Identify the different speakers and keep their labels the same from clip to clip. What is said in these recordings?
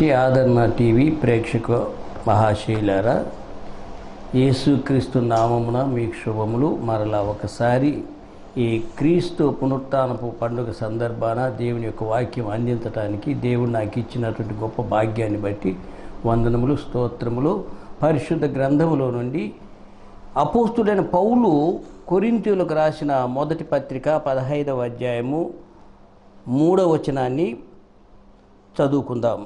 Speaker 1: ప్రియమైనటువంటి ఆదరణ టీవీ ప్రేక్షక మహాశైలారా. యేసుక్రీస్తు నామమున మీకు శుభములు. మరలా ఒకసారి ఈ క్రీస్తు పునరుత్నపు పండుగ సందర్భాన దేవుని యొక్క వాక్యం అందించడానికి దేవుడు నాకు ఇచ్చినటువంటి గొప్ప భాగ్యాన్ని బట్టి వందనములు స్తోత్రములు. పరిశుద్ధ గ్రంథములో నుండి అపోస్తుడైన పౌలు కొరింతీయులకు రాసిన మొదటి పత్రిక పదహైదవ అధ్యాయము మూడవ వచనాన్ని చదువుకుందాం.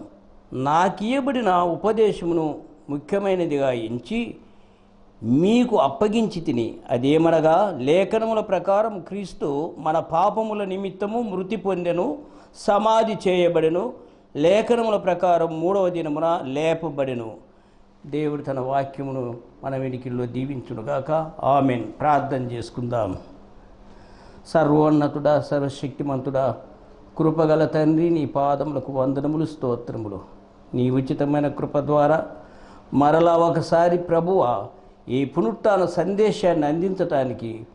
Speaker 1: నాకియబడిన ఉపదేశమును ముఖ్యమైనదిగా ఎంచి మీకు అప్పగించి తిని. అదేమనగా లేఖనముల ప్రకారం క్రీస్తు మన పాపముల నిమిత్తము మృతి పొందెను సమాధి చేయబడెను లేఖనముల ప్రకారం మూడవ దినమున లేపబడెను. దేవుడు తన వాక్యమును మన వెనికిల్లో దీవించునుగాక. ఆమెన్. ప్రార్థన చేసుకుందాం. సర్వోన్నతుడా సర్వశక్తిమంతుడా కృపగల తండ్రి నీ పాదములకు వందనములు స్తోత్రములు. నీ ఉచితమైన కృప ద్వారా మరలా ఒకసారి ప్రభువ ఈ పునరుత్న సందేశాన్ని అందించటానికి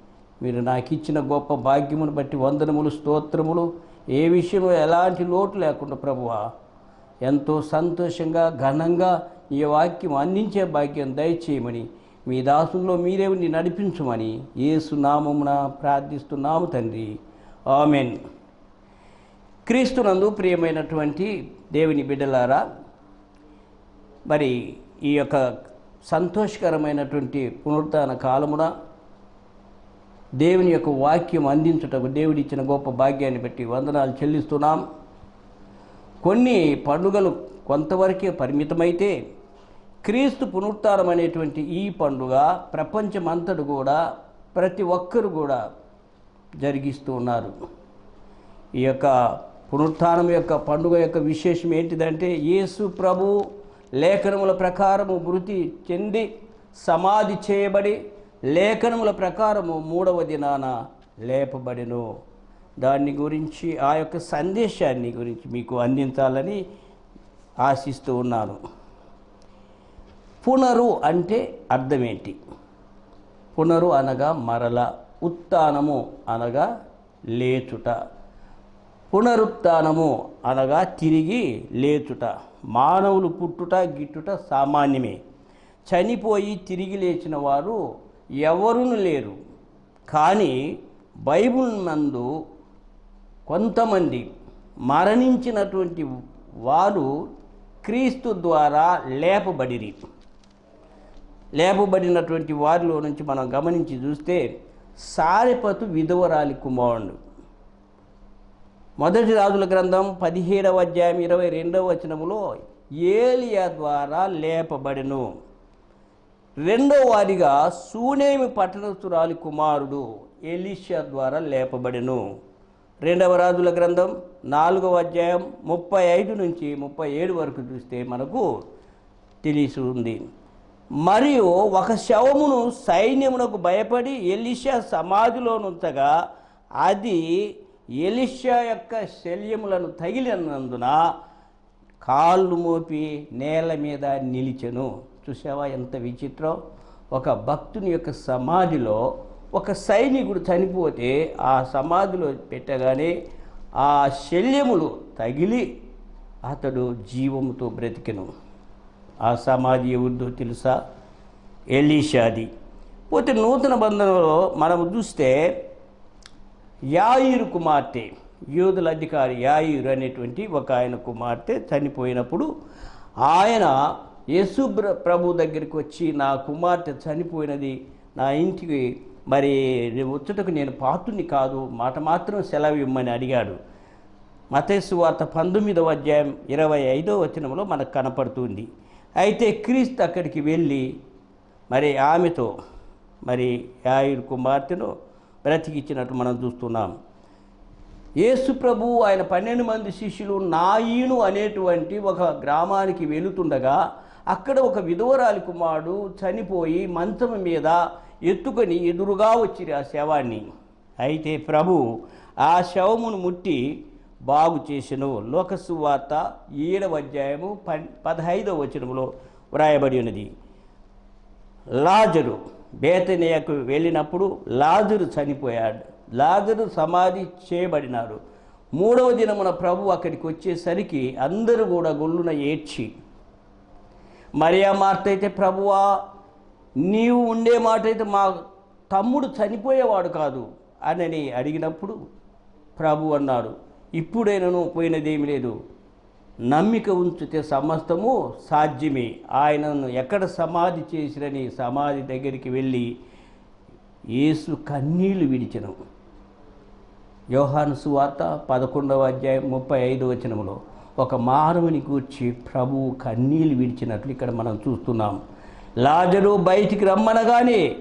Speaker 1: మీరు నాకు ఇచ్చిన గొప్ప భాగ్యమును బట్టి వందనములు స్తోత్రములు ఏ విషయంలో ఎలాంటి లోటు లేకుండా ప్రభువ ఎంతో సంతోషంగా ఘనంగా ఈ వాక్యం అందించే భాగ్యం దయచేయమని మీ దాసుల్లో మీరేవుని నడిపించమని యేసు నామమున ప్రార్థిస్తున్నాము తండ్రి. ఆమెన్. క్రీస్తునందు ప్రియమైనటువంటి దేవుని బిడ్డలారా మరి ఈ యొక్క సంతోషకరమైనటువంటి పునరుత్న కాలమున దేవుని యొక్క వాక్యం అందించుటకు దేవుడిచ్చిన గొప్ప భాగ్యాన్ని బట్టి వందనాలు చెల్లిస్తున్నాం. కొన్ని పండుగలు కొంతవరకే పరిమితమైతే క్రీస్తు పునరుత్నం అనేటువంటి ఈ పండుగ ప్రపంచమంతటి కూడా ప్రతి ఒక్కరు కూడా జరిగిస్తూ ఉన్నారు. ఈ యొక్క పునరుత్నం యొక్క పండుగ యొక్క విశేషం ఏంటిదంటే యేసు ప్రభు లేఖనముల ప్రకారము మృతి చెంది సమాధి చేయబడి లేఖనముల ప్రకారము మూడవ దినాన లేపబడిను. దాన్ని గురించి ఆ యొక్క సందేశాన్ని గురించి మీకు అందించాలని ఆశిస్తూ ఉన్నాను. పునరు అంటే అర్థం ఏంటి పునరు అనగా మరల ఉత్తానము అనగా లేచుట. పునరుత్థానము అనగా తిరిగి లేచుట మానవులు పుట్టుట గిట్టుట సామాన్యమే. చనిపోయి తిరిగి లేచిన వారు ఎవరును లేరు. కానీ బైబుల్ నందు కొంతమంది మరణించినటువంటి వారు క్రీస్తు ద్వారా లేపబడిరి. లేపబడినటువంటి వారిలో నుంచి మనం గమనించి చూస్తే సారిపతు విధవరాలి కుమారుడు. మొదటి రాజుల గ్రంథం పదిహేడవ అధ్యాయం ఇరవై రెండవ వచనములో ఏలియా ద్వారా లేపబడెను. రెండో వారిగా సూనేమి పట్టణస్తురాలి కుమారుడు ఎలీషా ద్వారా లేపబడెను. రెండవ రాజుల గ్రంథం నాలుగవ అధ్యాయం ముప్పై ఐదు నుంచి ముప్పై ఏడు వరకు చూస్తే మనకు తెలిసి ఉంది మరియు ఒక శవమును సైన్యమునకు భయపడి ఎలిషియా సమాధిలో నుంచగా అది ఎలిషా యొక్క శల్యములను తగిలినందున కాళ్ళు మోపి నేల మీద నిలిచెను. చూసావా ఎంత విచిత్రం? ఒక భక్తుని యొక్క సమాధిలో ఒక సైనికుడు చనిపోతే ఆ సమాధిలో పెట్టగానే ఆ శల్యములు తగిలి అతడు జీవముతో బ్రతికెను. ఆ సమాధి ఎవరిదో తెలుసా? ఎలీషాది. పోతే నూతన బంధంలో మనము చూస్తే యాయిరు కుమార్తె యూదుల అధికారి యాయిరు అనేటువంటి ఒక ఆయన కుమార్తె చనిపోయినప్పుడు ఆయన యేసు ప్రభు దగ్గరికి వచ్చి నా కుమార్తె చనిపోయినది నా ఇంటికి మరి వచ్చుటకు నేను పాత్రుని కాదు మాట మాత్రం సెలవు ఇమ్మని అడిగాడు. మతేసు వార్త పంతొమ్మిదవ అధ్యాయం ఇరవై ఐదవ వచనంలో మనకు కనపడుతుంది. అయితే క్రీస్తు అక్కడికి వెళ్ళి మరి ఆమెతో మరి యాయుడు కుమార్తెను బ్రతికిచ్చినట్లు మనం చూస్తున్నాం. యేసు ప్రభు ఆయన పన్నెండు మంది శిష్యులు నాయీను అనేటువంటి ఒక గ్రామానికి వెళుతుండగా అక్కడ ఒక విధవరాలి కుమారుడు చనిపోయి మంచం మీద ఎత్తుకొని ఎదురుగా వచ్చిరి ఆ శవాన్ని. అయితే ప్రభు ఆ శవమును ముట్టి బాగు చేసెను. లోకసువార్త ఏడవ అధ్యాయము పన్ పదహైదవ వచనములో వ్రాయబడి ఉన్నది. లాజరు బేతనియకు వెళ్ళినప్పుడు లాజరు చనిపోయాడు. లాజరు సమాధి చేయబడినారు. మూడవ దినమున ప్రభు అక్కడికి వచ్చేసరికి అందరూ కూడా గొల్లున ఏడ్చి మరియా మార్త అయితే ప్రభువా నీవు ఉండే మాట అయితే మా తమ్ముడు చనిపోయేవాడు కాదు అని అడిగినప్పుడు ప్రభు అన్నాడు ఇప్పుడైనను పోయినదేమి లేదు. నమ్మిక ఉంచితే సమస్తము సాధ్యమే. ఆయనను ఎక్కడ సమాధి చేసిరని సమాధి దగ్గరికి వెళ్ళి యేసు కన్నీళ్ళు విడిచను. యోహాను సువార్త పదకొండవ అధ్యాయం ముప్పై ఐదు వచనములో ఒక మానవుని గూర్చి ప్రభువు కన్నీళ్ళు విడిచినట్లు ఇక్కడ మనం చూస్తున్నాం. లాజరు బయటికి రమ్మనగానే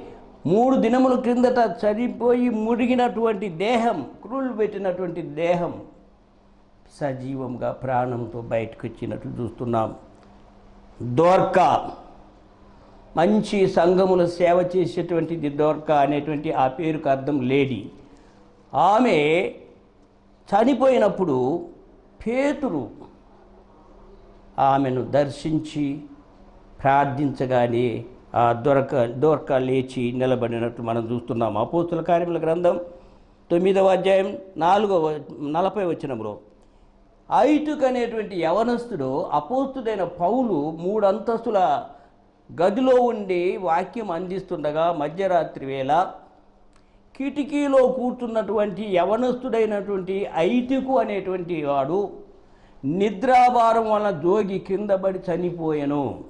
Speaker 1: మూడు దినముల క్రిందట చనిపోయి మురిగినటువంటి దేహం క్రూళ్ళు పెట్టినటువంటి దేహం సజీవంగా ప్రాణంతో బయటకు వచ్చినట్లు చూస్తున్నాం. దోర్కా మంచి సంఘముల సేవ చేసేటువంటిది దోర్కా అనేటువంటి ఆ పేరుకు అర్థం లేడీ ఆమె చనిపోయినప్పుడు పేతురు ఆమెను దర్శించి ప్రార్థించగానే ఆ దొరక దొరక లేచి నిలబడినట్టు మనం చూస్తున్నాం. అపోస్తుల కార్యముల గ్రంథం తొమ్మిదవ అధ్యాయం నాలుగవ నలభై వచనంలో. ఐటుక్ అనేటువంటి యవనస్తుడు అపోస్తుడైన పౌలు మూడు అంతస్తుల గదిలో ఉండి వాక్యం అందిస్తుండగా మధ్యరాత్రి వేళ కిటికీలో కూర్చున్నటువంటి యవనస్తుడైనటువంటి ఐటికు అనేటువంటి వాడు నిద్రాభారం వలన జోగి కింద పడి చనిపోయాను.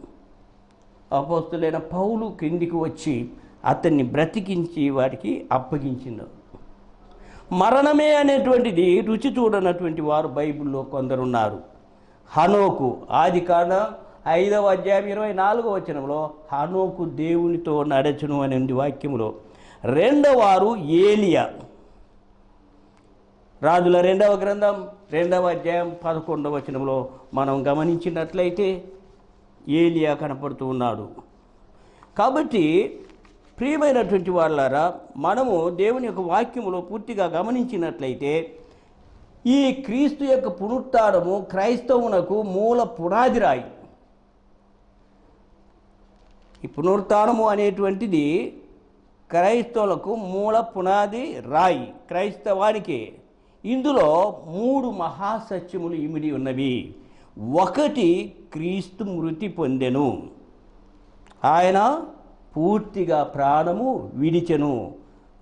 Speaker 1: అపోస్తులైన పౌలు కిందికి వచ్చి అతన్ని బ్రతికించి వారికి అప్పగించిండు. మరణమే అనేటువంటిది రుచి చూడనటువంటి వారు బైబిల్లో కొందరున్నారు. హనోకు ఆది కాండ ఐదవ అధ్యాయం ఇరవై నాలుగవ వచనంలో హనోకు దేవునితో నడచను అనే ఉంది రెండవారు ఏలియా. రాజుల రెండవ గ్రంథం రెండవ అధ్యాయం పదకొండవ వచనంలో మనం గమనించినట్లయితే ఏలియా కనపడుతూ ఉన్నాడు. కాబట్టి ప్రియమైనటువంటి వాళ్ళారా మనము దేవుని యొక్క వాక్యములో పూర్తిగా గమనించినట్లయితే ఈ క్రీస్తు యొక్క పునరుత్డము క్రైస్తవునకు మూల పునాది రాయి ఈ పునరుత్నము అనేటువంటిది క్రైస్తవులకు మూల పునాది రాయి క్రైస్తవానికి. ఇందులో మూడు మహాసత్యములు ఇమిడి ఉన్నవి. ఒకటి క్రీస్తు మృతి పొందెను. ఆయన పూర్తిగా ప్రాణము విడిచెను.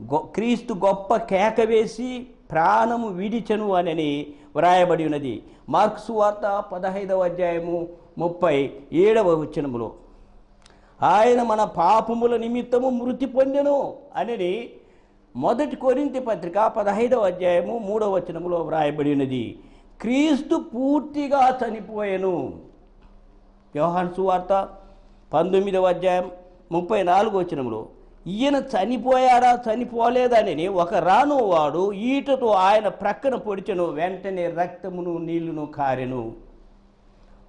Speaker 1: గొ క్రీస్తు గొప్ప కేక వేసి ప్రాణము విడిచెను అని వ్రాయబడి ఉన్నది. మార్క్స్ వార్త పదహైదవ అధ్యాయము ముప్పై ఏడవ వచనములో. ఆయన మన పాపముల నిమిత్తము మృతి పొందెను అనేది మొదటి కొరింతి పత్రిక పదహైదవ అధ్యాయము మూడవ వచనములో వ్రాయబడి ఉన్నది. క్రీస్తు పూర్తిగా చనిపోయెను. యోహాన్ సువార్త పంతొమ్మిదవ అధ్యాయం ముప్పై నాలుగు వచనములో ఈయన చనిపోయాడా చనిపోలేదని ఒక రాను వాడు ఈటతో ఆయన ప్రక్కన పొడిచెను వెంటనే రక్తమును నీళ్ళును కారెను.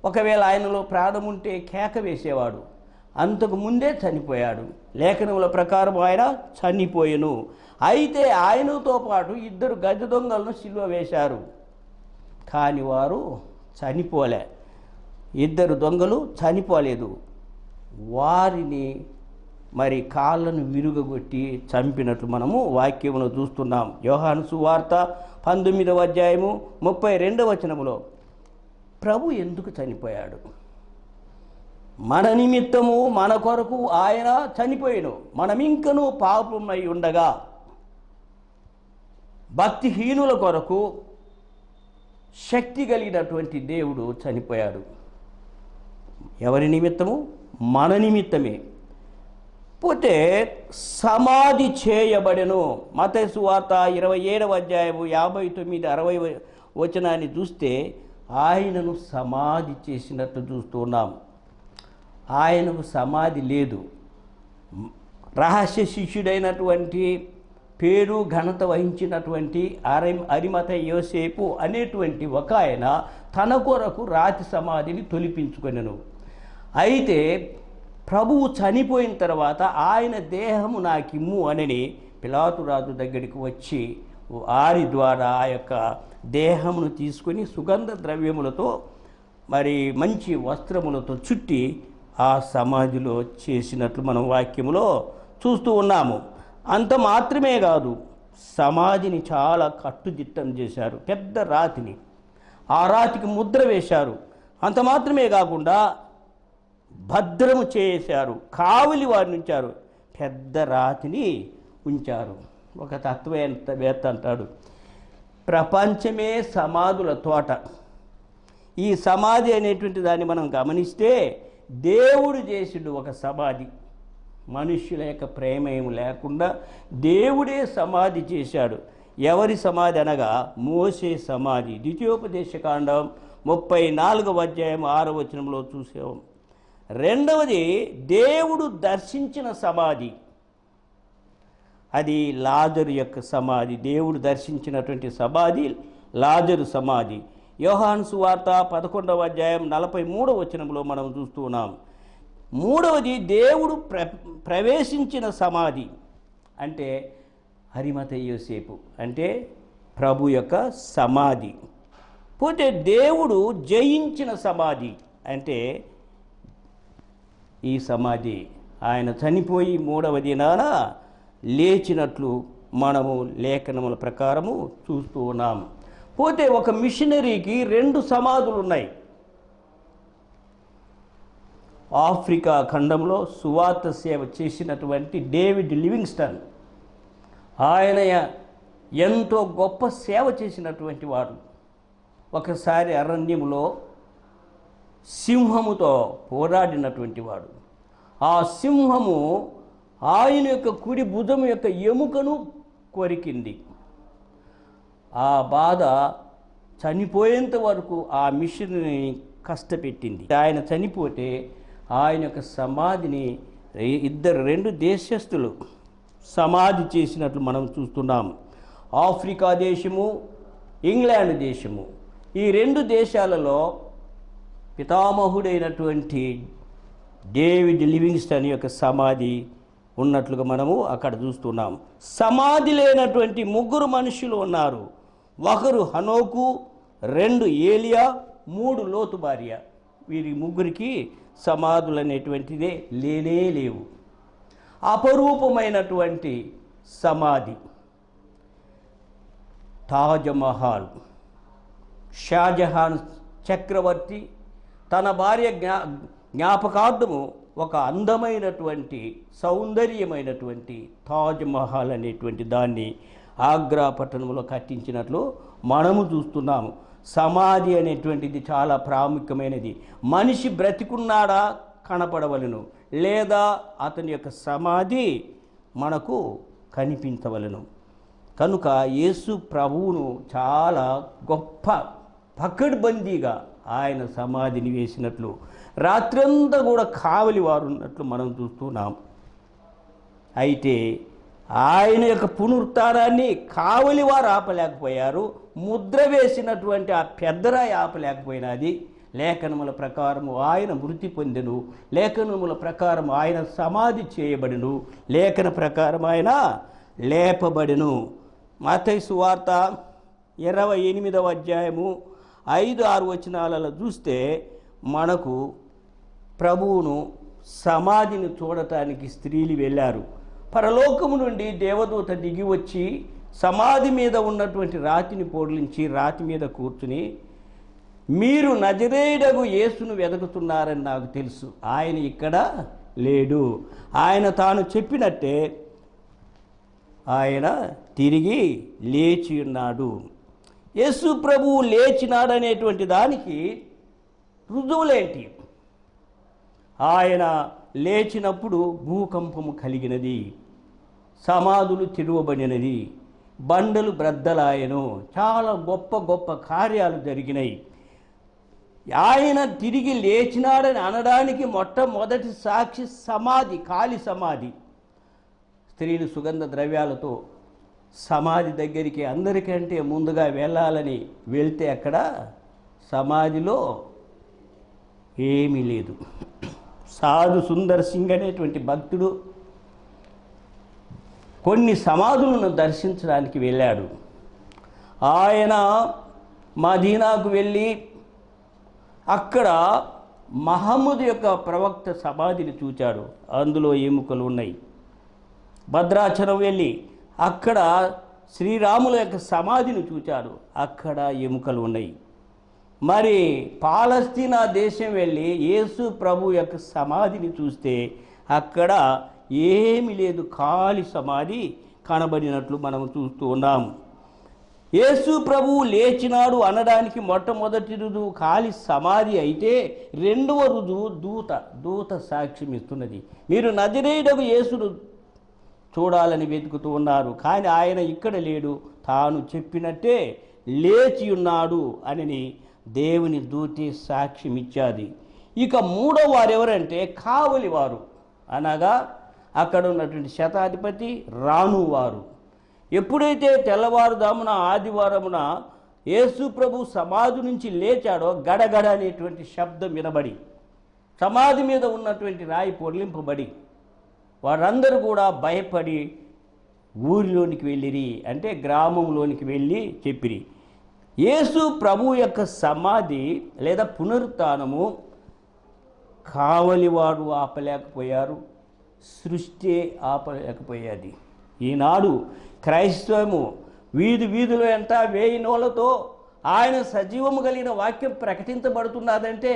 Speaker 1: ఒకవేళ ఆయనలో ప్రాణం ఉంటే కేక వేసేవాడు అంతకు ముందే చనిపోయాడు. లేఖనముల ప్రకారం ఆయన చనిపోయెను. అయితే ఆయనతో పాటు ఇద్దరు గజ దొంగలను సిలువ వేశారు. కాని వారు చనిపోలే. ఇద్దరు దొంగలు చనిపోలేదు. వారిని మరి కాళ్ళను విరుగగొట్టి చంపినట్లు మనము వాక్యమును చూస్తున్నాం. యోహాను సువార్త పంతొమ్మిదవ అధ్యాయము ముప్పై రెండవ వచనములో ప్రభు ఎందుకు చనిపోయాడు? మన నిమిత్తము మన కొరకు ఆయన చనిపోయాను. మనమింకను పాపమై ఉండగా భక్తిహీనుల కొరకు శక్తి కలిగినటువంటి దేవుడు చనిపోయాడు. ఎవరి నిమిత్తము? మన నిమిత్తమే. పోతే సమాధి చేయబడెను. మత సువార్త ఇరవై ఏడవ అధ్యాయము యాభై తొమ్మిది అరవై వచనాన్ని చూస్తే ఆయనను సమాధి చేసినట్టు చూస్తున్నాం ఆయనకు సమాధి లేదు. రహస్య శిష్యుడైనటువంటి పేరు ఘనత వహించినటువంటి అరి అరిమత యోసేపు అనేటువంటి ఒక ఆయన తన కొరకు రాతి సమాధిని తొలిపించుకొనెను. అయితే ప్రభువు చనిపోయిన తర్వాత ఆయన దేహము నాకిమ్ము అనని పిలాతురాజు దగ్గరికి వచ్చి వారి ద్వారా ఆ యొక్క దేహమును తీసుకొని సుగంధ ద్రవ్యములతో మరి మంచి వస్త్రములతో చుట్టి ఆ సమాధిలో చేసినట్లు మనం వాక్యములో చూస్తూ ఉన్నాము. అంత మాత్రమే కాదు సమాధిని చాలా కట్టుదిట్టం చేశారు పెద్ద రాతిని. ఆ రాతికి ముద్ర వేశారు. అంత మాత్రమే కాకుండా భద్రము చేశారు. కావలి వారిని ఉంచారు. పెద్ద రాతిని ఉంచారు. ఒక తత్వవేత్త అంటాడు. ప్రపంచమే సమాధుల తోట. ఈ సమాధి అనేటువంటి దాన్ని మనం గమనిస్తే దేవుడు చేసిండు ఒక సమాధి. మనుష్యుల యొక్క ప్రేమేం లేకుండా దేవుడే సమాధి చేశాడు. ఎవరి సమాధి అనగా మోసే సమాధి. ద్వితీయోపదేశకాండం ముప్పై నాలుగవ అధ్యాయం ఆరవచనంలో వచనంలో రెండవది దేవుడు దర్శించిన సమాధి. అది లాజరు యొక్క సమాధి. దేవుడు దర్శించినటువంటి సమాధి లాజరు సమాధి. యోహాను సువార్త పదకొండవ అధ్యాయం నలభై మూడవ వచనంలో మనం చూస్తూ ఉన్నాం. మూడవది దేవుడు ప్ర ప్రవేశించిన సమాధి. అంటే హరిమత యోసేపు. అంటే ప్రభు యొక్క సమాధి. పోతే దేవుడు జయించిన సమాధి. అంటే ఈ సమాధి. ఆయన చనిపోయి మూడవ దినాన లేచినట్లు మనము లేఖనముల ప్రకారము చూస్తూ ఉన్నాం. పోతే ఒక మిషనరీకి రెండు సమాధులు ఉన్నాయి ఆఫ్రికా ఖండంలో సువార్త సేవ చేసినటువంటి డేవిడ్ లివింగ్స్టన్. ఆయన ఎంతో గొప్ప సేవ చేసినటువంటి వాడు. ఒకసారి అరణ్యంలో సింహముతో పోరాడినటువంటి వాడు. ఆ సింహము ఆయన యొక్క కుడి బుధం యొక్క ఎముకను కొరికింది. ఆ బాధ చనిపోయేంత వరకు ఆ మిషన్ని కష్టపెట్టింది. ఆయన చనిపోతే ఆయన యొక్క సమాధిని ఇద్దరు రెండు దేశస్థులు సమాధి చేసినట్లు మనం చూస్తున్నాము ఆఫ్రికా దేశము ఇంగ్లాండ్ దేశము. ఈ రెండు దేశాలలో పితామహుడైనటువంటి డేవిడ్ లివింగ్స్టన్ యొక్క సమాధి ఉన్నట్లుగా మనము అక్కడ చూస్తున్నాం. సమాధి లేనటువంటి ముగ్గురు మనుషులు ఉన్నారు. ఒకరు హనోకు రెండు ఏలియా మూడు లోతు భార్య. వీరి ముగ్గురికి సమాధులు అనేటువంటిదే లేనే లేవు. అపరూపమైనటువంటి సమాధి. తాజ్మహల్ షాజహాన్ చక్రవర్తి తన భార్య జ్ఞా జ్ఞాపకార్థము ఒక అందమైనటువంటి సౌందర్యమైనటువంటి తాజ్ మహల్ అనేటువంటి దాన్ని ఆగ్రా పట్టణంలో కట్టించినట్లు మనము చూస్తున్నాము. సమాధి అనేటువంటిది చాలా ప్రాముఖ్యమైనది. మనిషి బ్రతికున్నాడా కనపడవలను లేదా అతని యొక్క సమాధి మనకు కనిపించవలను. కనుక యేసు ప్రభువును చాలా గొప్ప పకడ్బందీగా ఆయన సమాధిని వేసినట్లు. రాత్రంతా కూడా కావలి వారు ఉన్నట్లు మనం చూస్తున్నాం. అయితే ఆయన యొక్క పునరుత్నాన్ని కావలి వారు ఆపలేకపోయారు. ముద్ర వేసినటువంటి ఆ పెద్దరాయి ఆపలేకపోయినది. లేఖనముల ప్రకారము ఆయన మృతి పొందెను. లేఖనముల ప్రకారం ఆయన సమాధి చేయబడిను. లేఖన ప్రకారం ఆయన లేపబడెను. మతై సువార్త ఇరవై ఎనిమిదవ అధ్యాయము ఐదు ఆరు వచనాలలో చూస్తే మనకు ప్రభువును సమాధిని చూడటానికి స్త్రీలు వెళ్ళారు. పరలోకము నుండి దేవదూత దిగి వచ్చి సమాధి మీద ఉన్నటువంటి రాతిని పోడ్లించి రాతి మీద కూర్చుని మీరు నజరేయుడగు యేసును వెతుకుతున్నారని నాకు తెలుసు. ఆయన ఇక్కడ లేడు. ఆయన తాను చెప్పినట్టే ఆయన తిరిగి లేచి ఉన్నాడు యేసు ప్రభువు లేచినాడనేటువంటి దానికి రుజువులేంటి ఆయన లేచినప్పుడు భూకంపము కలిగినది సమాధులు తిరువబడినది బండలు బ్రద్దలాయను చాలా గొప్ప గొప్ప కార్యాలు జరిగినాయి. ఆయన తిరిగి లేచినాడని అనడానికి మొట్టమొదటి సాక్షి సమాధి కాలి సమాధి. స్త్రీలు సుగంధ ద్రవ్యాలతో సమాధి దగ్గరికి అందరికంటే ముందుగా వెళ్ళాలని వెళ్తే అక్కడ సమాధిలో ఏమీ లేదు. సాధు సుందర్ సింగ్ అనేటువంటి భక్తుడు కొన్ని సమాధులను దర్శించడానికి వెళ్ళాడు. ఆయన మదీనాకు వెళ్ళి అక్కడ మహమ్మద్ యొక్క ప్రవక్త సమాధిని చూచాడు. అందులో ఎముకలు ఉన్నాయి? భద్రాచలం వెళ్ళి అక్కడ శ్రీరాముల యొక్క సమాధిని చూచారు. అక్కడ ఎముకలు ఉన్నాయి. మరి పాలస్తీనా దేశం వెళ్ళి యేసు ప్రభు యొక్క సమాధిని చూస్తే అక్కడ ఏమీ లేదు. ఖాళీ సమాధి కనబడినట్లు మనం చూస్తూ ఉన్నాము యేసు ప్రభువు లేచినాడు అనడానికి మొట్టమొదటి రుజువు ఖాళీ సమాధి అయితే రెండవ రుజువు దూత దూత సాక్ష్యం ఇస్తున్నది. మీరు నదిరేయుడకు యేసును చూడాలని వెతుకుతూ ఉన్నారు. కానీ ఆయన ఇక్కడ లేడు. తాను చెప్పినట్టే లేచి ఉన్నాడు అని దేవుని దూతి సాక్ష్యం ఇచ్చాది ఇక మూడో వారు ఎవరంటే కావలి వారు. అనగా అక్కడ ఉన్నటువంటి శతాధిపతి రానువారు ఎప్పుడైతే తెల్లవారుదామున ఆదివారమున యేసు ప్రభు సమాధి నుంచి లేచాడో గడగడ అనేటువంటి శబ్దం వినబడి సమాధి మీద ఉన్నటువంటి రాయి పొర్లింపబడి వారందరూ కూడా భయపడి ఊరిలోనికి వెళ్ళిరి అంటే గ్రామంలోనికి వెళ్ళి చెప్పిరి. యేసు ప్రభు యొక్క సమాధి లేదా పునరుత్నము కావలివారు ఆపలేకపోయారు సృష్టి ఆపలేకపోయేది. ఈనాడు క్రైస్తవము వీధి వీధులు ఎంత వేయినోళ్ళతో ఆయన సజీవము కలిగిన వాక్యం ప్రకటించబడుతున్నదంటే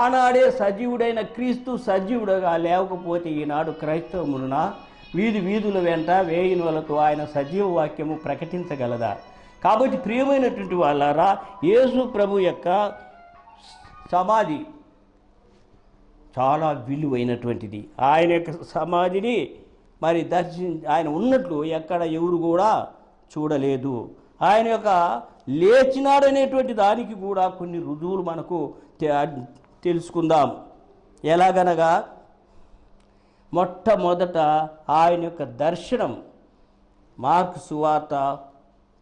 Speaker 1: ఆనాడే సజీవుడైన క్రీస్తు సజీవుడుగా లేకపోతే ఈనాడు క్రైస్తవమున వీధి వీధుల వెంట వేయి ఆయన సజీవ వాక్యము ప్రకటించగలదా? కాబట్టి ప్రియమైనటువంటి వాళ్ళారా యేసు ప్రభు యొక్క సమాధి చాలా విలువైనటువంటిది. ఆయన యొక్క సమాధిని మరి దర్శి ఆయన ఉన్నట్లు ఎక్కడ ఎవరు కూడా చూడలేదు. ఆయన యొక్క లేచినాడనేటువంటి దానికి కూడా కొన్ని రుజువులు మనకు తెలుసుకుందాం. ఎలాగనగా మొట్టమొదట ఆయన యొక్క దర్శనం మార్కు సువార్త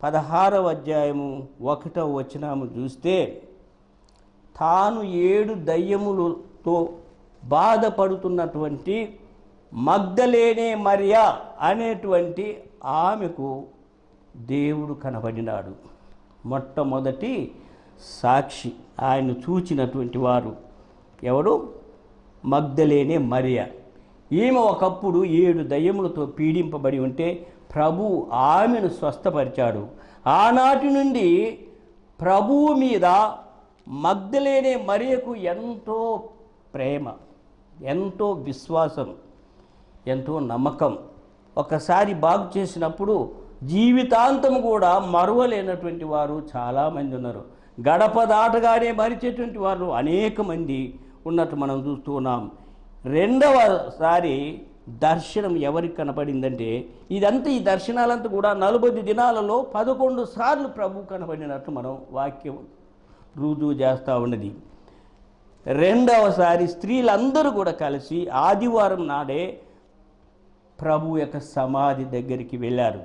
Speaker 1: పదహారవ అధ్యాయము ఒకటవ వచనము చూస్తే తాను ఏడు దయ్యములతో బాధపడుతున్నటువంటి మగ్ధలేనే మరియా అనేటువంటి ఆమెకు దేవుడు కనబడినాడు. మొట్టమొదటి సాక్షి ఆయన చూచినటువంటి వారు ఎవడు మగ్ధలేనే మరియ. ఈమె ఒకప్పుడు ఏడు దయ్యములతో పీడింపబడి ఉంటే ప్రభు ఆమెను స్వస్థపరిచాడు. ఆనాటి నుండి ప్రభువు మీద మగ్ధలేనే మరియకు ఎంతో ప్రేమ ఎంతో విశ్వాసం ఎంతో నమ్మకం. ఒకసారి బాగు చేసినప్పుడు జీవితాంతం కూడా మరువలేనటువంటి వారు చాలామంది ఉన్నారు. గడప దాటగానే మరిచేటువంటి వారు అనేక మంది ఉన్నట్టు మనం చూస్తూ ఉన్నాం. రెండవసారి దర్శనం ఎవరికి కనపడిందంటే ఇదంతా ఈ దర్శనాలంతా కూడా నలభై దినాలలో పదకొండు సార్లు ప్రభు కనపడినట్టు మనం వాక్యం రుజువు చేస్తూ ఉన్నది. రెండవసారి స్త్రీలందరూ కూడా కలిసి ఆదివారం నాడే ప్రభు యొక్క సమాధి దగ్గరికి వెళ్ళారు.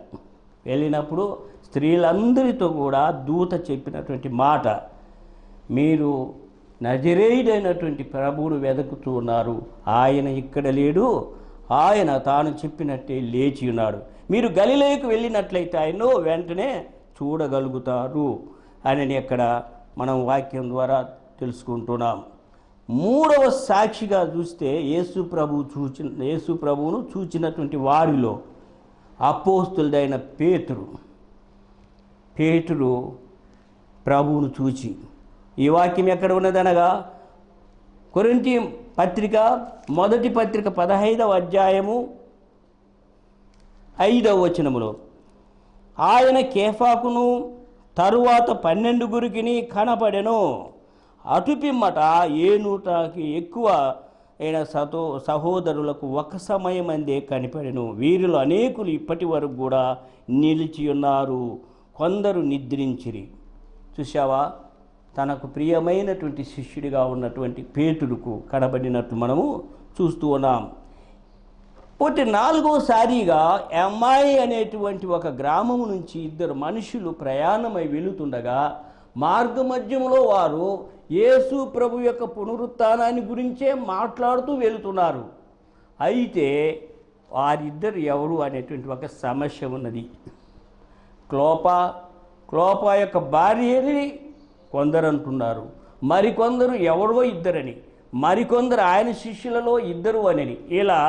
Speaker 1: వెళ్ళినప్పుడు స్త్రీలందరితో కూడా దూత చెప్పినటువంటి మాట మీరు నజరేయుడైనటువంటి ప్రభువును వెతుకుతున్నారు ఆయన ఇక్కడ లేడు ఆయన తాను చెప్పినట్టే లేచి ఉన్నాడు. మీరు గలిలోకి వెళ్ళినట్లయితే ఆయన వెంటనే చూడగలుగుతారు అని ఇక్కడ మనం వాక్యం ద్వారా తెలుసుకుంటున్నాం. మూడవ సాక్షిగా చూస్తే యేసు ప్రభు చూచిన యేసు ప్రభువును చూచినటువంటి వారిలో అపోస్తులైన పేతురు. పేతురు ప్రభువును చూచి ఈ వాక్యం ఎక్కడ ఉన్నదనగా కొరింటి పత్రిక మొదటి పత్రిక పదహైదవ అధ్యాయము ఐదవ వచనములో ఆయన కేఫాకును తరువాత పన్నెండు గురికిని కనపడెను. అటుపిమ్మట ఏ నూటకి ఎక్కువ ఈయన సతో సహోదరులకు ఒక సమయమందే కనిపడెను. వీరిలో అనేకులు ఇప్పటి వరకు కూడా నిలిచి ఉన్నారు. కొందరు నిద్రించిరి. చూశావా? తనకు ప్రియమైనటువంటి శిష్యుడిగా ఉన్నటువంటి పేతుడుకు కనబడినట్లు మనము చూస్తూ ఉన్నాం. పోతే నాలుగోసారిగా అమ్మాయి అనేటువంటి ఒక గ్రామము నుంచి ఇద్దరు మనుషులు ప్రయాణమై వెళుతుండగా మార్గమధ్యంలో వారు యేసు ప్రభు యొక్క పునరుత్నాన్ని గురించే మాట్లాడుతూ వెళుతున్నారు. అయితే వారిద్దరు ఎవరు అనేటువంటి ఒక సమస్య ఉన్నది. క్లోప క్లోప యొక్క భార్యని కొందరు అంటున్నారు. మరికొందరు ఎవరో ఇద్దరని మరికొందరు ఆయన శిష్యులలో ఇద్దరు అని ఇలా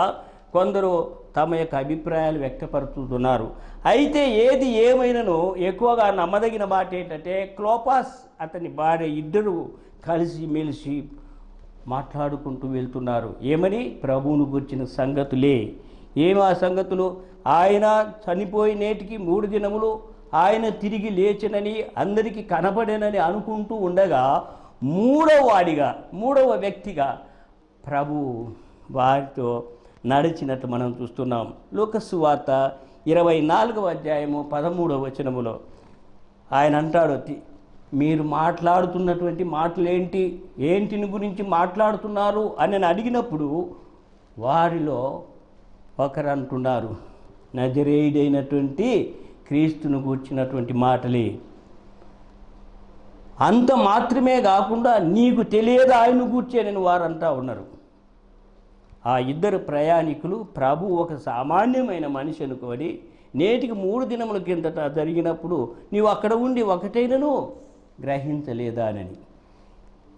Speaker 1: కొందరు తమ యొక్క అభిప్రాయాలు వ్యక్తపరుచుతున్నారు. అయితే ఏది ఏమైనను ఎక్కువగా నమ్మదగిన మాట ఏంటంటే క్లోపాస్ అతని భార్య ఇద్దరు కలిసి మెలిసి మాట్లాడుకుంటూ వెళ్తున్నారు. ఏమని? ప్రభువును గుర్చిన సంగతులే. ఏమి ఆ సంగతులు? ఆయన చనిపోయి నేటికి మూడు దినములు ఆయన తిరిగి లేచినని అందరికీ కనపడేనని అనుకుంటూ ఉండగా మూడవ వాడిగా మూడవ వ్యక్తిగా ప్రభు వారితో నడిచినట్టు మనం చూస్తున్నాం. లోకస్సు వార్త ఇరవై నాలుగవ అధ్యాయము పదమూడవ వచనములో ఆయన అంటాడు "తి- మీరు మాట్లాడుతున్నటువంటి మాటలేంటి? ఏంటిని గురించి మాట్లాడుతున్నారు? అని నేను అడిగినప్పుడు వారిలో ఒకరు అంటున్నారు నజరేయుడైనటువంటి క్రీస్తును గూర్చినటువంటి మాటలే. అంత మాత్రమే కాకుండా నీకు తెలియదు ఆయన గూర్చేనని వారంతా ఉన్నారు. ఆ ఇద్దరు ప్రయాణికులు ప్రభు ఒక సామాన్యమైన మనిషి అనుకోని నేటికి మూడు దినముల కిందట జరిగినప్పుడు నీవు అక్కడ ఉండి ఒకటైనను. గ్రహించలేదానని.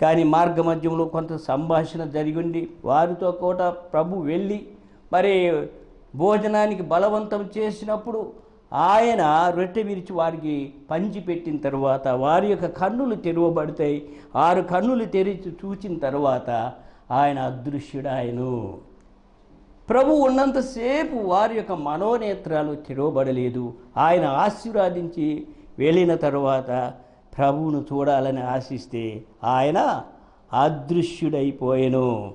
Speaker 1: కానీ మార్గ మధ్యంలో కొంత సంభాషణ జరిగిండి వారితో కూడా ప్రభు వెళ్ళి మరి భోజనానికి బలవంతం చేసినప్పుడు ఆయన రొట్టె విరిచి వారికి పంచి పెట్టిన తర్వాత వారి యొక్క కన్నులు తెరవబడతాయి. ఆరు కన్నులు తెరిచి చూచిన తర్వాత ఆయన అదృశ్యుడాయను. ప్రభు ఉన్నంతసేపు వారి యొక్క మనోనేత్రాలు తెరవబడలేదు. ఆయన ఆశీర్వాదించి వెళ్ళిన తరువాత ప్రభువును చూడాలని ఆశిస్తే ఆయన అదృశ్యుడైపోయెను.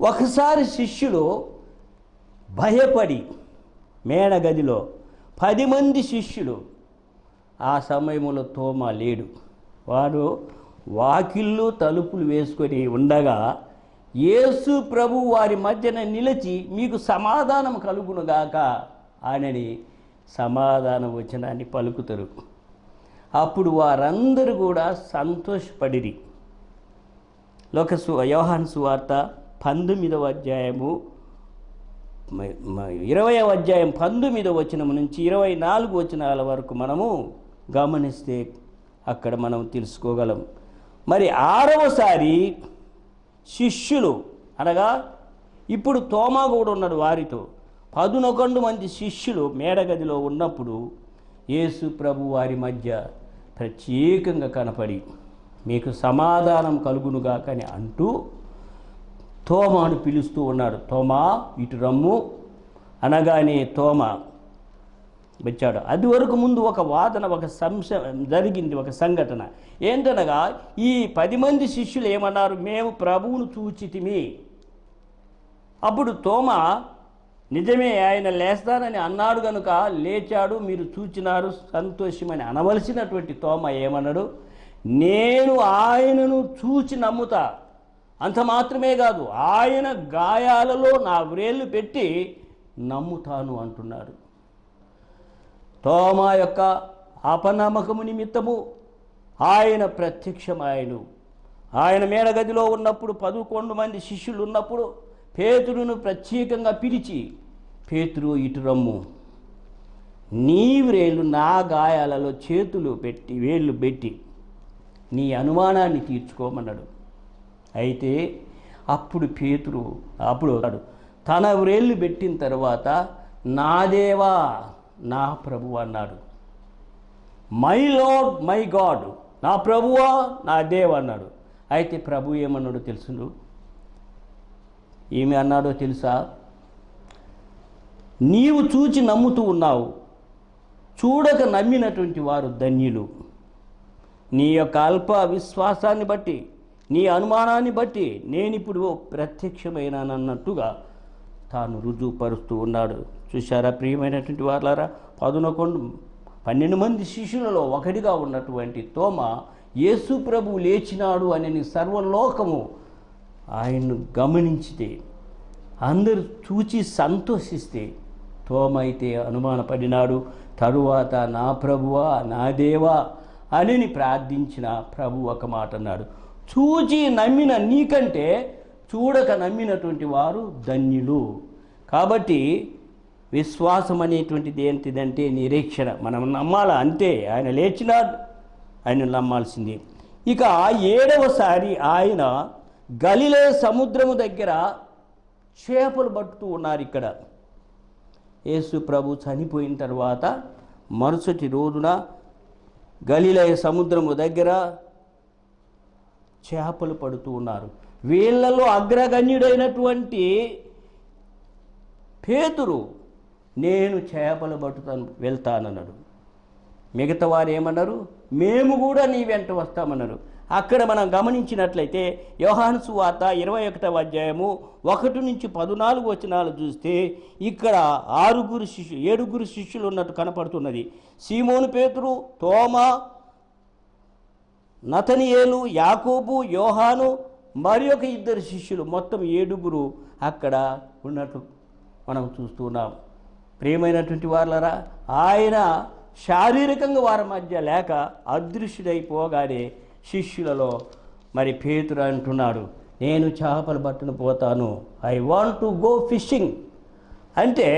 Speaker 1: ఒకసారి శిష్యులు భయపడి మేడగదిలో పది మంది శిష్యులు ఆ సమయంలో తోమ లేడు. వాడు వాకిళ్ళు తలుపులు వేసుకొని ఉండగా యేసు ప్రభు వారి మధ్యన నిలిచి మీకు సమాధానం కలుగునుగాక అనని సమాధాన వచనాన్ని పలుకుతారు. అప్పుడు వారందరూ కూడా సంతోషపడిరి. లోక యోహాన్ సువార్త పంతొమ్మిదవ అధ్యాయము ఇరవై ఇరవయవ అధ్యాయం పంతొమ్మిదవ వచనం నుంచి ఇరవై నాలుగు వచనాల వరకు మనము గమనిస్తే అక్కడ మనం తెలుసుకోగలం. మరి ఆరవసారి శిష్యులు అనగా ఇప్పుడు తోమా కూడా ఉన్నాడు వారితో. పదునొకండు మంది శిష్యులు మేడగదిలో ఉన్నప్పుడు యేసు ప్రభు వారి మధ్య ప్రత్యేకంగా కనపడి మీకు సమాధానం కలుగునుగాకని అంటూ తోమాను పిలుస్తూ ఉన్నాడు తోమా ఇటు రమ్ము. అనగానే తోమ వచ్చాడు. అది వరకు ముందు ఒక వాదన ఒక సంశ జరిగింది ఒక సంఘటన. ఏంటనగా ఈ పది మంది శిష్యులు ఏమన్నారు? మేము ప్రభువును చూచితిమి. అప్పుడు తోమ నిజమే ఆయన లేస్తానని అన్నాడు కనుక లేచాడు మీరు చూచినారు సంతోషమని అనవలసినటువంటి తోమ ఏమన్నాడు? నేను ఆయనను చూచి నమ్ముతా. అంత మాత్రమే కాదు ఆయన గాయాలలో నా వ్రేళ్ళు పెట్టి నమ్ముతాను అంటున్నాడు. తోమా యొక్క అపనమ్మకము నిమిత్తము ఆయన ప్రత్యక్షమాయను. ఆయన మేడగదిలో ఉన్నప్పుడు పదకొండు మంది శిష్యులు ఉన్నప్పుడు పేతురును ప్రత్యేకంగా పిలిచి పేతురు ఇటు రమ్ము. నీ వ్రేళ్ళు నా గాయాలలో చేతులు పెట్టి వేళ్ళు పెట్టి నీ అనుమానాన్ని తీర్చుకోమన్నాడు. అయితే అప్పుడు పేతురు అప్పుడు తన వ్రేళ్ళు పెట్టిన తర్వాత నా దేవా నా ప్రభు అన్నాడు. మై లార్డ్ మై గాడ్ నా ప్రభువా నా దేవ అన్నాడు. అయితే ప్రభు ఏమన్నాడు తెలుసును ఏమి అన్నాడో తెలుసా? నీవు చూచి నమ్ముతూ ఉన్నావు. చూడక నమ్మినటువంటి వారు ధన్యులు. నీ యొక్క అల్ప విశ్వాసాన్ని బట్టి నీ అనుమానాన్ని బట్టి నేను ఇప్పుడు ప్రత్యక్షమైనానన్నట్టుగా తాను రుజువుపరుస్తూ ఉన్నాడు. చూశారా ప్రియమైనటువంటి వాళ్ళారా పదునకొండు పన్నెండు మంది శిష్యులలో ఒకటిగా ఉన్నటువంటి తోమ యేసు ప్రభు లేచినాడు అని సర్వలోకము ఆయన్ను గమనించితే అందరూ చూచి సంతోషిస్తే తోమైతే అనుమానపడినాడు తరువాత నా ప్రభువా నా దేవా అని ప్రార్థించిన ప్రభు ఒక మాట అన్నాడు. చూచి నమ్మిన నీకంటే చూడక నమ్మినటువంటి వారు ధన్యులు. కాబట్టి విశ్వాసం అనేటువంటిది ఏంటిదంటే నిరీక్షణ. మనం నమ్మాల? అంతే. ఆయన లేచినాడు. ఆయన నమ్మాల్సిందే. ఇక ఏడవసారి ఆయన గలిలే సముద్రము దగ్గర చేపలు పట్టుతూ ఉన్నారు ఇక్కడ. యేసు ప్రభు చనిపోయిన తర్వాత మరుసటి రోజున గలిలయ సముద్రము దగ్గర చేపలు పడుతూ ఉన్నారు. వీళ్ళలో అగ్రగణ్యుడైనటువంటి పేతురు నేను చేపలు పట్టుతాను వెళ్తానన్నాడు. మిగతా వారు ఏమన్నారు? మేము కూడా నీ వెంట వస్తామన్నారు. అక్కడ మనం గమనించినట్లయితే యోహాను సువార్త ఇరవై ఒకటవ అధ్యాయము ఒకటి నుంచి పద్నాలుగు వచనాలు చూస్తే ఇక్కడ ఆరుగురు శిష్యు ఏడుగురు శిష్యులు ఉన్నట్టు కనపడుతున్నది. సీమోను పేతురు తోమా నతనియేలు యాకోబు యోహాను మరి ఒక ఇద్దరు శిష్యులు మొత్తం ఏడుగురు అక్కడ ఉన్నట్టు మనం చూస్తున్నాం ప్రియమైనటువంటి వాళ్ళరా ఆయన శారీరకంగా వారి మధ్య లేక అదృశ్యుడైపోగానే శిష్యులలో మరి పేతురు అంటున్నాడు నేను చేపలు పట్టును పోతాను. I want to go fishing అంటే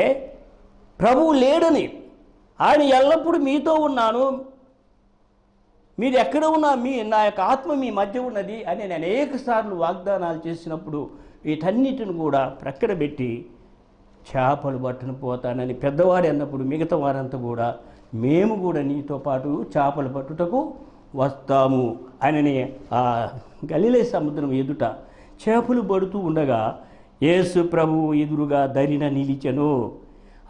Speaker 1: ప్రభువు లేడని. ఆయన ఎల్లప్పుడూ మీతో ఉన్నాను. మీరు ఎక్కడ ఉన్నా మీ నా యొక్క ఆత్మ మీ మధ్య ఉన్నది అని నేను అనేక సార్లు వాగ్దానాలు చేసినప్పుడు వీటన్నిటిని కూడా ప్రక్కన పెట్టి చేపలు పట్టును పోతానని పెద్దవాడు అన్నప్పుడు మిగతా వారంతా కూడా మేము కూడా నీతో పాటు చేపలు పట్టుటకు వస్తాము అనని ఆ గలిలే సముద్రం ఎదుట చేపలు పడుతూ ఉండగా యేసు ప్రభువు ఎదురుగా దరిన నిలిచెను.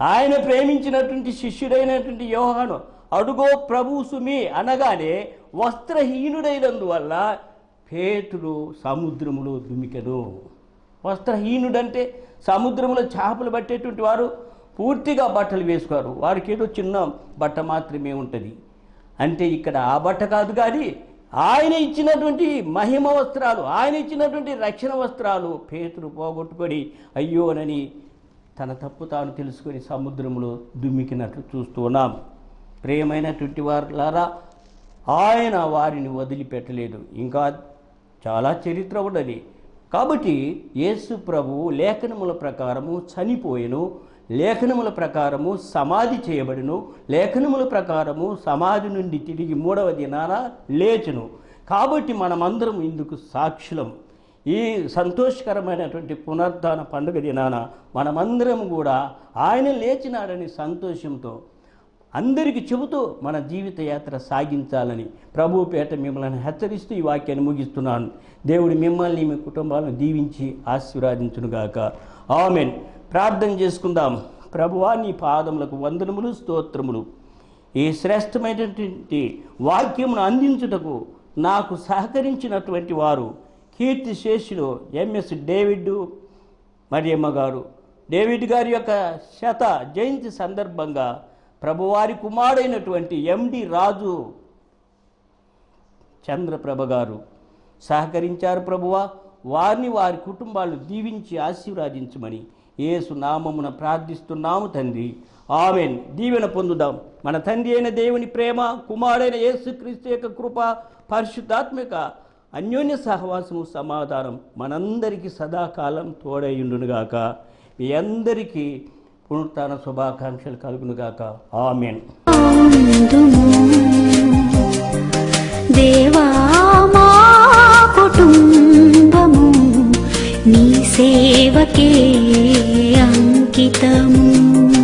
Speaker 1: ఆయన ప్రేమించినటువంటి శిష్యుడైనటువంటి యోహాను అడుగో ప్రభు సుమి అనగానే వస్త్రహీనుడైనందువల్ల పేతుడు సముద్రములో దుమికెను. వస్త్రహీనుడంటే సముద్రంలో చేపలు పట్టేటువంటి వారు పూర్తిగా బట్టలు వేసుకోరు. వారికి ఏదో చిన్న బట్ట మాత్రమే ఉంటుంది. అంటే ఇక్కడ ఆ బట్ట కాదు కానీ ఆయన ఇచ్చినటువంటి మహిమ వస్త్రాలు ఆయన ఇచ్చినటువంటి రక్షణ వస్త్రాలు పేతురు పోగొట్టుకొని అయ్యోనని తన తప్పు తాను తెలుసుకొని సముద్రంలో దుమ్మికినట్లు చూస్తూ ఉన్నాం. ప్రియమైనటువంటి వారులారా ఆయన వారిని వదిలిపెట్టలేదు. ఇంకా చాలా చరిత్ర ఉన్నది. కాబట్టి యేసు ప్రభు లేఖనముల ప్రకారము చనిపోయెను. లేఖనముల ప్రకారము సమాధి చేయబడును. లేఖనముల ప్రకారము సమాధి నుండి తిరిగి మూడవ దినాన లేచును. కాబట్టి మనమందరం ఇందుకు సాక్షులం. ఈ సంతోషకరమైనటువంటి పునరుద్ధాన పండుగ దినాన మనమందరం కూడా ఆయన లేచినాడని సంతోషంతో అందరికీ చెబుతూ మన జీవిత యాత్ర సాగించాలని ప్రభు పేట మిమ్మల్ని హెచ్చరిస్తూ ఈ వాక్యాన్ని ముగిస్తున్నాను. దేవుడు మిమ్మల్ని మీ కుటుంబాలను దీవించి ఆశీర్వాదించునుగాక. ఆమెన్. ప్రార్థన చేసుకుందాం. ప్రభువా నీ పాదములకు వందనములు స్తోత్రములు. ఈ శ్రేష్టమైనటువంటి వాక్యమును అందించుటకు నాకు సహకరించినటువంటి వారు కీర్తి శేషులు ఎంఎస్ డేవిడ్ మరియమ్మ గారు. డేవిడ్ గారి యొక్క శత జయంతి సందర్భంగా ప్రభువారి కుమారుడైనటువంటి ఎండి రాజు చంద్రప్రభ గారు సహకరించారు ప్రభువా. వారిని వారి కుటుంబాలు దీవించి ఆశీర్వదించమని యేసు నామమున ప్రార్థిస్తున్నాము తండ్రి. ఆమెన్. దీవెన పొందుదాం. మన తండ్రి అయిన దేవుని ప్రేమ కుమారుడైన యేసుక్రీస్తు యొక్క కృప పరిశుద్ధాత్మిక అన్యోన్య సహవాసము సమాధానం మనందరికీ సదాకాలం తోడైండునుగాక మీ అందరికీ పునరుత్న శుభాకాంక్షలు కలుగునుగాక. ఆమెన్.
Speaker 2: దేవా మా కుటుంబము నీ సేవకే चितम्